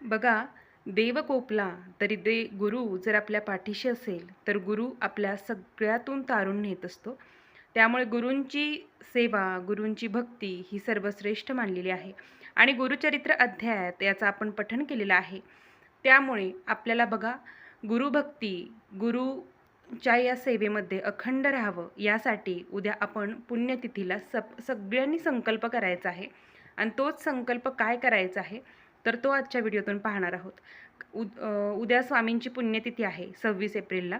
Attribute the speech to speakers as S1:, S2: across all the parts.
S1: बघा देव कोपला तरी दे गुरु जर आपल्या पाठीशी असेल तर गुरु आपल्या सगळ्यातून तारून नेत असतो. त्यामुळे गुरूंची सेवा गुरूंची भक्ती ही सर्वश्रेष्ठ मानलेली आहे. आणि गुरुचरित्र अध्यायात याचं आपण पठण केलेलं आहे. त्यामुळे आपल्याला बघा गुरुभक्ती गुरुच्या या सेवेमध्ये अखंड राहावं यासाठी उद्या आपण पुण्यतिथीला सप सगळ्यांनी संकल्प करायचा आहे. आणि तोच संकल्प काय करायचा आहे? तर तो आजच्या व्हिडिओतून पाहणार आहोत. उद उद्या स्वामींची पुण्यतिथी आहे सव्वीस एप्रिलला.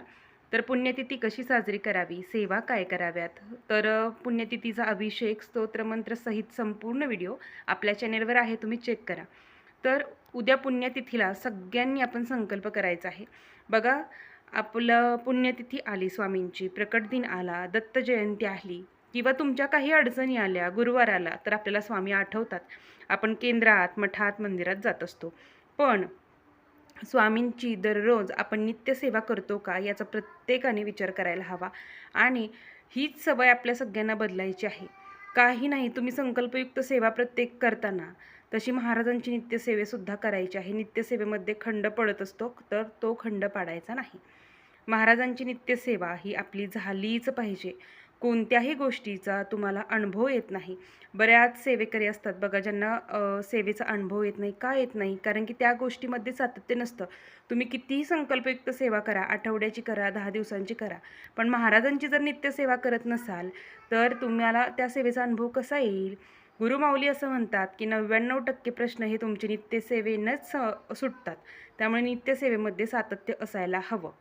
S1: तर पुण्यतिथी कशी साजरी करावी? सेवा काय कराव्यात? तर पुण्यतिथीचा अभिषेक स्तोत्रमंत्र सहित संपूर्ण व्हिडिओ आपल्या चॅनेलवर आहे तुम्ही चेक करा. तर उद्या पुण्यतिथीला सगळ्यांनी आपण संकल्प करायचा आहे. बघा आपलं पुण्यतिथी आली स्वामींची प्रकट दिन आला दत्त जयंती आली किंवा तुमच्या काही अडचणी आल्या गुरुवार आला तर आपल्याला स्वामी आठवतात. आपण केंद्रात मठात मंदिरात जात असतो. पण स्वामींची दररोज आपण नित्यसेवा करतो का याचा प्रत्येकाने विचार करायला हवा. आणि हीच सवय आपल्या सगळ्यांना बदलायची आहे. काही नाही तुम्ही संकल्पयुक्त सेवा प्रत्येक करताना तशी महाराजांची नित्यसेवेसुद्धा करायची आहे. नित्यसेवेमध्ये खंड पडत असतो तर तो खंड पाडायचा नाही. महाराजांची नित्यसेवा ही आपली झालीच पाहिजे. कोणत्याही गोष्टीचा तुम्हाला अनुभव येत नाही. बऱ्याच सेवेकरी असतात बघा ज्यांना सेवेचा अनुभव येत नाही का येत नाही? कारण की त्या गोष्टीमध्ये सातत्य नसतं. तुम्ही कितीही संकल्पयुक्त सेवा करा आठवड्याची करा दहा दिवसांची करा पण महाराजांची जर नित्यसेवा करत नसाल तर तुम्हाला त्या सेवेचा अनुभव कसा येईल? गुरुमाऊली असं म्हणतात की नव्याण्णव टक्के प्रश्न हे तुमचे नित्यसेवेनंच स- सुटतात. त्यामुळे नित्यसेवेमध्ये सातत्य असायला हवं.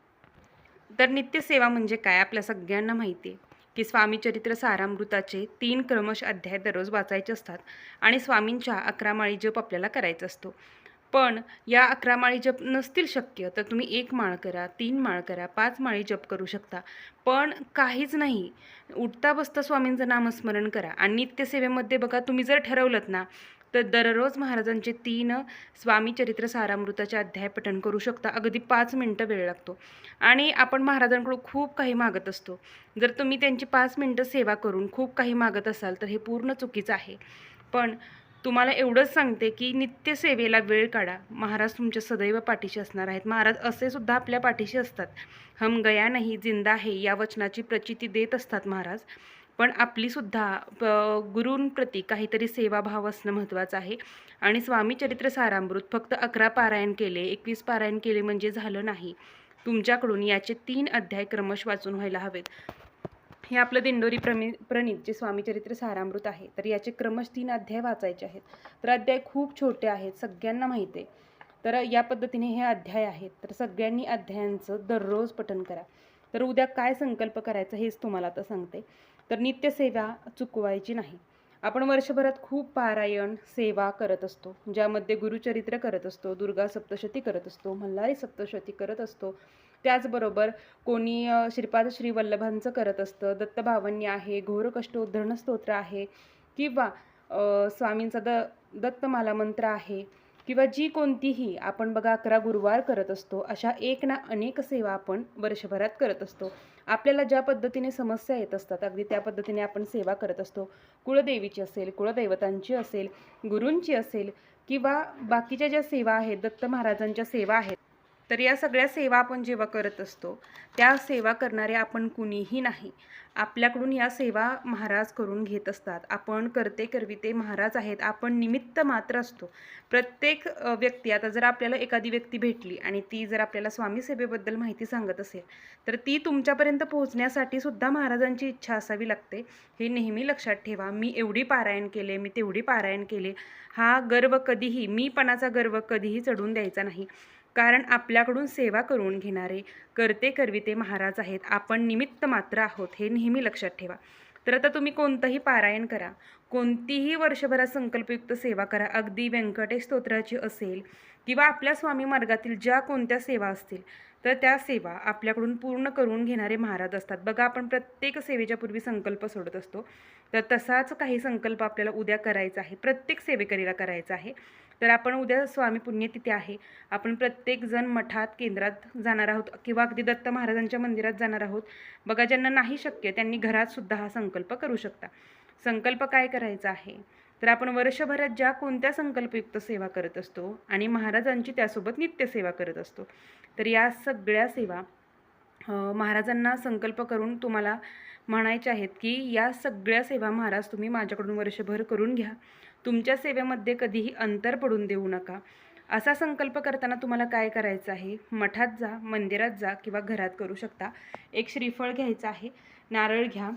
S1: तर नित्यसेवा म्हणजे काय? आपल्या सगळ्यांना माहिती आहे. की स्वामी चरित्र सारामृताचे तीन क्रमश अध्याय दररोज वाचायचे असतात आणि स्वामींच्या अकरा माळी जप आपल्याला करायचा असतो. पण या अकरा माळी जप नसतील शक्य तर तुम्ही एक माळ करा तीन माळ करा पाच माळी जप करू शकता. पण काहीच नाही. उठता बसता स्वामींचं नामस्मरण करा आणि नित्यसेवेमध्ये बघा तुम्ही जर ठरवलं ना तर दररोज महाराजांचे तीन स्वामी चरित्र सारामृताचे अध्याय पठण करू शकता. अगदी पाच मिनटं वेळ लागतो. आणि आपण महाराजांकडून खूप काही मागत असतो. जर तुम्ही त्यांची पाच मिनटं सेवा करून खूप काही मागत असाल तर हे पूर्ण चुकीचं आहे. पण तुम्हाला एवढंच सांगते की नित्यसेवेला वेळ काढा. महाराज तुमच्या सदैव पाठीशी असणार आहेत. महाराज असे सुद्धा आपल्या पाठीशी असतात. हम गया नाही जिंदा आहे या वचनाची प्रचिती देत असतात महाराज. पण आपलीसुद्धा प- गुरूंप्रती काहीतरी सेवाभाव असणं महत्त्वाचं आहे. आणि स्वामी चरित्र सारामृत फक्त अकरा पारायण केले एकवीस पारायण केले म्हणजे झालं नाही. तुमच्याकडून याचे तीन अध्याय क्रमश वाचून व्हायला हवेत. हे आपलं दिंडोरी प्रमि प्रणित जे स्वामीचरित्र सारामृत आहे तर याचे क्रमश तीन अध्याय वाचायचे आहेत. तर अध्याय खूप छोटे आहेत सगळ्यांना माहिती आहे. तर या पद्धतीने हे अध्याय आहेत. तर सगळ्यांनी अध्यायांचं दररोज पठन करा. तर उद्या काय संकल्प करायचा हेच तुम्हाला आता सांगते. तर नित्यसेवा चुकवायची नाही. आपण वर्षभरात खूप पारायण सेवा करत असतो. ज्यामध्ये गुरुचरित्र करत असतो दुर्गा सप्तशती करत असतो मल्हारी सप्तशती करत असतो. त्याचबरोबर कोणी श्रीपाद श्रीवल्लभांचं करत असतं दत्तभावन्य आहे घोर कष्टोद्धरण स्तोत्र आहे किंवा स्वामींचा द दत्तमाला मंत्र आहे. किंवा जी कोणतीही आपण बघा अकरा गुरुवार करत असतो अशा एक ना अनेक सेवा आपण वर्षभरात करत असतो. आपल्याला ज्या पद्धतीने समस्या येत असतात अगदी त्या पद्धतीने आपण सेवा करत असतो. कुळदेवीची असेल कुळदैवतांची असेल गुरूंची असेल किंवा बाकीच्या ज्या सेवा आहेत दत्त महाराजांच्या सेवा आहेत तर या सगळ्या सेवा आपण जेव्हा करत असतो त्या सेवा करणारे आपण कुणीही नाही. आपल्याकडून या सेवा महाराज करून घेत असतात. आपण करते करविते महाराज आहेत. आपण निमित्त मात्र असतो. प्रत्येक व्यक्ती आता जर आपल्याला एखादी व्यक्ती भेटली आणि ती जर आपल्याला स्वामी सेवेबद्दल माहिती सांगत असेल तर ती तुमच्यापर्यंत पोहोचण्यासाठी सुद्धा महाराजांची इच्छा असावी लागते. हे नेहमी लक्षात ठेवा. मी एवढी पारायण केले मी तेवढी पारायण केले. हा गर्व कधीही मीपणाचा गर्व कधीही चढून द्यायचा नाही. कारण आपल्याकडून सेवा करून घेणारे करते करविते महाराज आहेत. आपण निमित्त मात्र आहोत. हे नेहमी लक्षात ठेवा. तर आता तुम्ही कोणतंही पारायण करा. कोणतीही वर्षभरात संकल्पयुक्त सेवा करा. अगदी व्यंकटेश स्तोत्राची असेल किंवा आपल्या स्वामी मार्गातील ज्या कोणत्या सेवा असतील तर त्या सेवा आपल्याकडून पूर्ण करून घेणारे महाराज असतात. बघा आपण प्रत्येक सेवेच्या पूर्वी संकल्प सोडत असतो. तर तसाच काही संकल्प आपल्याला उद्या करायचा आहे. प्रत्येक सेवेकरीला करायचा आहे. तर आपण उद्या स्वामी पुण्यतिथी आहे. आपण प्रत्येकजण मठात केंद्रात जाणार आहोत किंवा अगदी दत्त महाराजांच्या मंदिरात जाणार आहोत. बघा ज्यांना नाही शक्य त्यांनी घरात सुद्धा हा संकल्प करू शकता. संकल्प काय करायचा आहे? तर आपण वर्षभरात ज्या कोणत्या संकल्पयुक्त सेवा करत असतो आणि महाराजांची त्यासोबत नित्यसेवा करत असतो तर या सगळ्या सेवा महाराजांना संकल्प करून तुम्हाला म्हणायचे आहेत की या सगळ्या सेवा महाराज तुम्ही माझ्याकडून वर्षभर करून घ्या. तुमच्या सेवेमध्ये कधीही अंतर पडून देऊ नका. असा संकल्प करताना तुम्हाला काय करायचं आहे? मठात जा मंदिरात जा किंवा घरात करू शकता. एक श्रीफळ घ्यायचं आहे नारळ घ्या.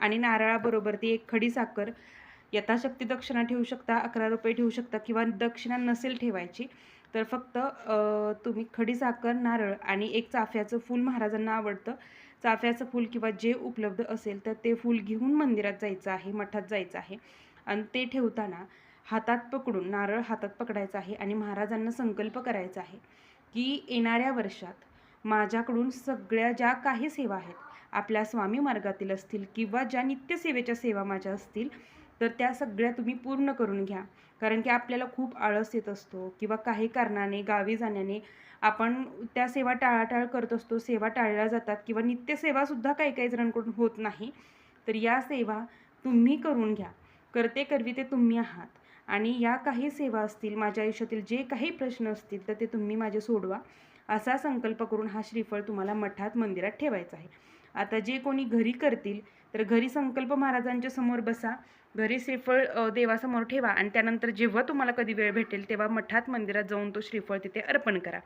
S1: आणि नारळाबरोबर ती एक खडी साखर यथाशक्ती दक्षिणा ठेवू शकता अकरा रुपये ठेवू शकता किंवा दक्षिणा नसेल ठेवायची तर फक्त तुम्ही खडी साखर नारळ आणि एक चाफ्याचं फूल महाराजांना आवडतं. चाफ्याचं फूल किंवा जे उपलब्ध असेल तर ते फूल घेऊन मंदिरात जायचं आहे मठात जायचं आहे. आणि ते ठेवताना हातात पकडून नारळ हातात पकडायचा आहे आणि महाराजांना संकल्प करायचा आहे की येणाऱ्या वर्षात माझ्याकडून सगळ्या ज्या काही सेवा आहेत आपल्या स्वामी मार्गातील असतील किंवा ज्या नित्यसेवेच्या सेवा माझ्या असतील तर त्या सगळ्या तुम्ही पूर्ण करून घ्या. कारण की आपल्याला खूप आळस येत असतो किंवा काही कारणाने गावी जाण्याने आपण त्या सेवा टाळाटाळ करत असतो सेवा टाळल्या जातात किंवा नित्यसेवासुद्धा काही काही जणांकडून होत नाही तर या सेवा तुम्ही करून घ्या. करते करवी ते तुम्ही आहात. आणि या काही सेवा असतील माझ्या आयुष्यातील जे काही प्रश्न असतील तर ते तुम्ही माझे सोडवा. असा संकल्प करून हा श्रीफळ तुम्हाला मठात मंदिरात ठेवायचा आहे. आता जे कोणी घरी करतील तर घरी संकल्प महाराजांच्या समोर बसा. घरी श्रीफळ देवासमोर ठेवा आणि त्यानंतर जेव्हा तुम्हाला कधी वेळ भेटेल तेव्हा मठात मंदिरात जाऊन तो श्रीफळ तिथे अर्पण करा.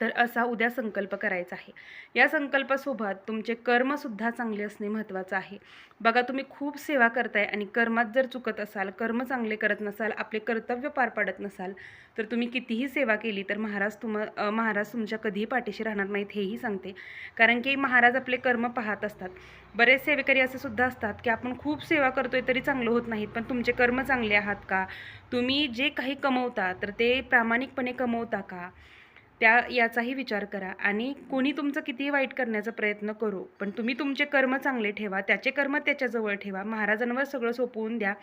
S1: तर असा उद्या संकल्प करायचा आहे. या संकल्पासोबत तुमचे कर्मसुद्धा चांगले असणे महत्त्वाचं आहे. बघा तुम्ही खूप सेवा करताय आणि कर्मात जर चुकत असाल कर्म चांगले करत नसाल आपले कर्तव्य पार पाडत नसाल तर तुम्ही कितीही सेवा केली तर महाराज तुम महाराज तुमच्या कधीही पाठीशी राहणार नाहीत हेही सांगते. कारण की महाराज आपले कर्म पाहत असतात. बरेच सेवेकरी असे सुद्धा असतात की आपण खूप सेवा करतोय तरी चांगलं होत नाहीत पण तुमचे कर्म चांगले आहात का? तुम्ही जे काही कमवता तर ते प्रामाणिकपणे कमवता का? त्या याचाही विचार करा. आणि कोणी तुमचं कितीही वाईट करण्याचा प्रयत्न करू पण तुम्ही तुमचे कर्म चांगले ठेवा त्याचे कर्म त्याच्याजवळ ठेवा महाराजांवर सगळं सोपवून द्या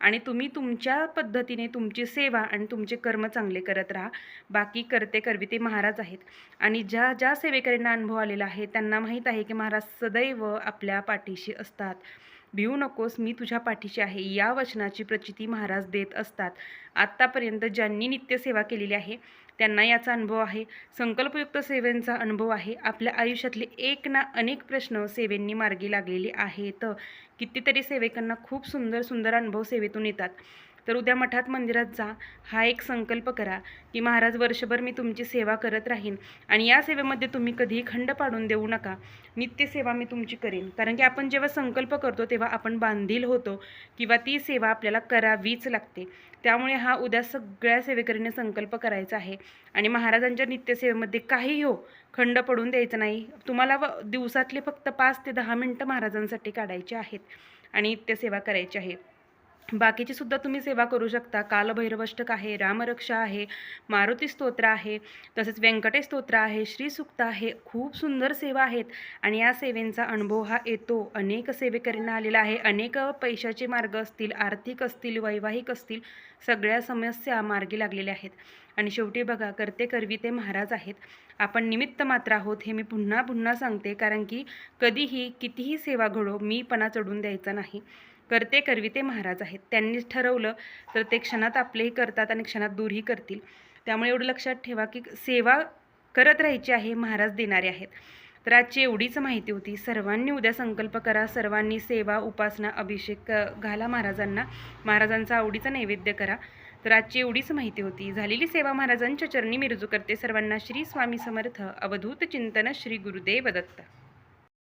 S1: आणि तुम्ही तुमच्या पद्धतीने तुमची सेवा आणि तुमचे कर्म चांगले करत राहा. बाकी करते करवी ते महाराज आहेत. आणि ज्या ज्या सेवेकऱ्यांना अनुभव आलेला आहे त्यांना माहीत आहे की महाराज सदैव आपल्या पाठीशी असतात. भिवू नकोस मी तुझ्या पाठीशी आहे. या वचनाची प्रचिती महाराज देत असतात. आत्तापर्यंत ज्यांनी नित्यसेवा केलेली आहे त्यांना याचा अनुभव आहे. संकल्पयुक्त सेवेंचा अनुभव आहे. आपल्या आयुष्यातले एक ना अनेक प्रश्न सेवेंनी मार्गी लागलेले आहेत. कितीतरी सेवेकांना खूप सुंदर सुंदर अनुभव सेवेतून येतात. तर उद्या मठात मंदिरात जा. हा एक संकल्प करा की महाराज वर्षभर मी तुमची सेवा करत राहीन आणि या सेवेमध्ये तुम्ही कधीही खंड पाडून देऊ नका. नित्यसेवा मी तुमची करेन. कारण की आपण जेव्हा संकल्प करतो तेव्हा आपण बांधील होतो किंवा ती सेवा आपल्याला करावीच लागते. त्यामुळे हा उद्या सगळ्या सेवेकरीने संकल्प करायचा आहे. आणि महाराजांच्या नित्यसेवेमध्ये काही हो खंड पडून द्यायचं नाही. तुम्हाला व दिवसातले फक्त पाच ते दहा मिनटं महाराजांसाठी काढायचे आहेत आणि नित्यसेवा करायची आहे. बाकीची सुद्धा तुम्ही सेवा करू शकता. कालभैरवष्टक आहे रामरक्षा आहे मारुती स्तोत्र आहे तसेच व्यंकटेश स्तोत्र आहे श्रीसुक्त आहे. खूप सुंदर सेवा आहेत आणि या सेवेंचा अनुभव हा येतो. अनेक सेवेकरींना आलेला आहे. अनेक पैशाचे मार्ग असतील आर्थिक असतील वैवाहिक असतील सगळ्या समस्या मार्गी लागलेल्या आहेत. आणि शेवटी बघा करते करवी ते महाराज आहेत. आपण निमित्त मात्र आहोत हे मी पुन्हा पुन्हा सांगते कारण की कधीही कितीही सेवा घडो मीपणा चढून द्यायचा नाही. करते करवी ते महाराज आहेत. त्यांनीच ठरवलं तर ते क्षणात आपलेही करतात आणि क्षणात दूरही करतील. त्यामुळे एवढं लक्षात ठेवा की सेवा करत राहायची आहे महाराज देणारे आहेत. तर आजची एवढीच माहिती होती. सर्वांनी उद्या संकल्प करा. सर्वांनी सेवा उपासना अभिषेक घाला महाराजांना. महाराजांचा आवडीचा नैवेद्य करा. तर आजची एवढीच माहिती होती. झालेली सेवा महाराजांच्या चरणी मी रुजू करते. सर्वांना श्री स्वामी समर्थ. अवधूत चिंतन श्री गुरुदेव दत्त.